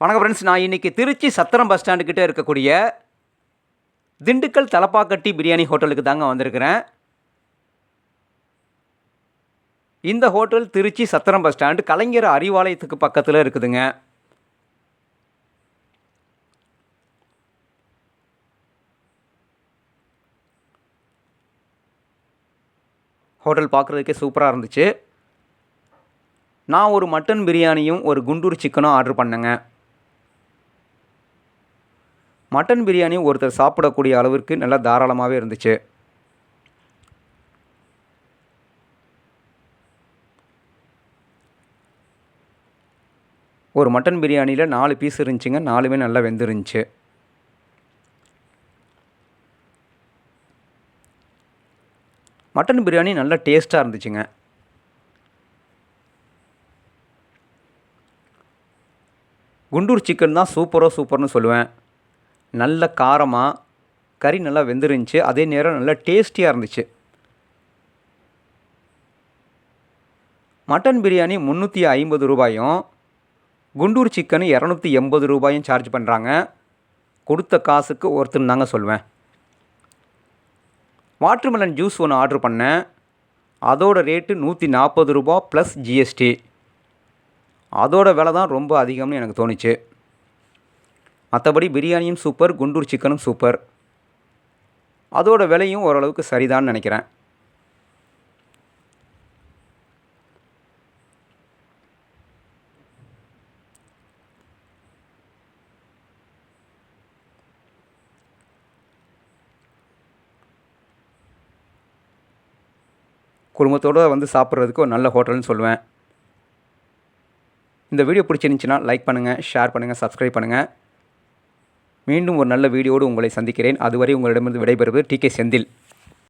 வணக்கம் ஃப்ரெண்ட்ஸ் நான் இன்றைக்கி திருச்சி சத்திரம் பஸ் ஸ்டாண்டுக்கிட்ட இருக்கக்கூடிய திண்டுக்கல் தலப்பாக்கட்டி பிரியாணி ஹோட்டலுக்கு தாங்க வந்திருக்கிறேன். இந்த hotel Trichy Chathiram bus stand Kalaignar அறிவாலயத்துக்கு பக்கத்தில் இருக்குதுங்க. ஹோட்டல் பார்க்குறதுக்கே சூப்பராக இருந்துச்சு. நான் ஒரு மட்டன் பிரியாணியும் ஒரு குண்டூர் சிக்கனும் ஆர்டர் பண்ணேங்க. மட்டன் பிரியாணி ஒருத்தர் சாப்பிடக்கூடிய அளவிற்கு நல்லா தாராளமாகவே இருந்துச்சு. ஒரு மட்டன் பிரியாணியில் நாலு பீஸ் இருந்துச்சுங்க. நாலுமே நல்லா வெந்துருந்துச்சு. மட்டன் பிரியாணி நல்லா டேஸ்ட்டாக இருந்துச்சுங்க. குண்டூர் சிக்கன் தான் சூப்பரோ சூப்பர்னு சொல்லுவேன். நல்ல காரமாக கறி நல்லா வெந்துருந்துச்சு. அதே நேரம் நல்லா டேஸ்டியாக இருந்துச்சு. மட்டன் பிரியாணி முந்நூற்றி ஐம்பது ரூபாயும் குண்டூர் சிக்கன் இரநூத்தி எண்பது ரூபாயும் சார்ஜ் பண்ணுறாங்க கொடுத்த காசுக்கு ஒருத்தன் தாங்க சொல்வேன். வாட்டர்மெலன் ஜூஸ் ஒன்று ஆர்டர் பண்ணேன். அதோட ரேட்டு நூற்றி நாற்பது ரூபா ப்ளஸ் ஜிஎஸ்டி அதோட விலை தான் ரொம்ப அதிகம்னு எனக்கு தோணுச்சு. மற்றபடி பிரியாணியும் சூப்பர் குண்டூர் சிக்கனும் சூப்பர். அதோட விலையும் ஓரளவுக்கு சரிதான்னு நினைக்கிறேன். குடும்பத்தோடு வந்து சாப்பிட்றதுக்கு ஒரு நல்ல ஹோட்டல்னு சொல்லுவேன். இந்த வீடியோ பிடிச்சிருந்துச்சின்னா லைக் பண்ணுங்கள் ஷேர் பண்ணுங்கள் சப்ஸ்கிரைப் பண்ணுங்கள் மீண்டும் ஒரு நல்ல வீடியோடு உங்களை சந்திக்கிறேன். அதுவரை உங்களிடமிருந்து விடைபெறுவது டி கே செந்தில்.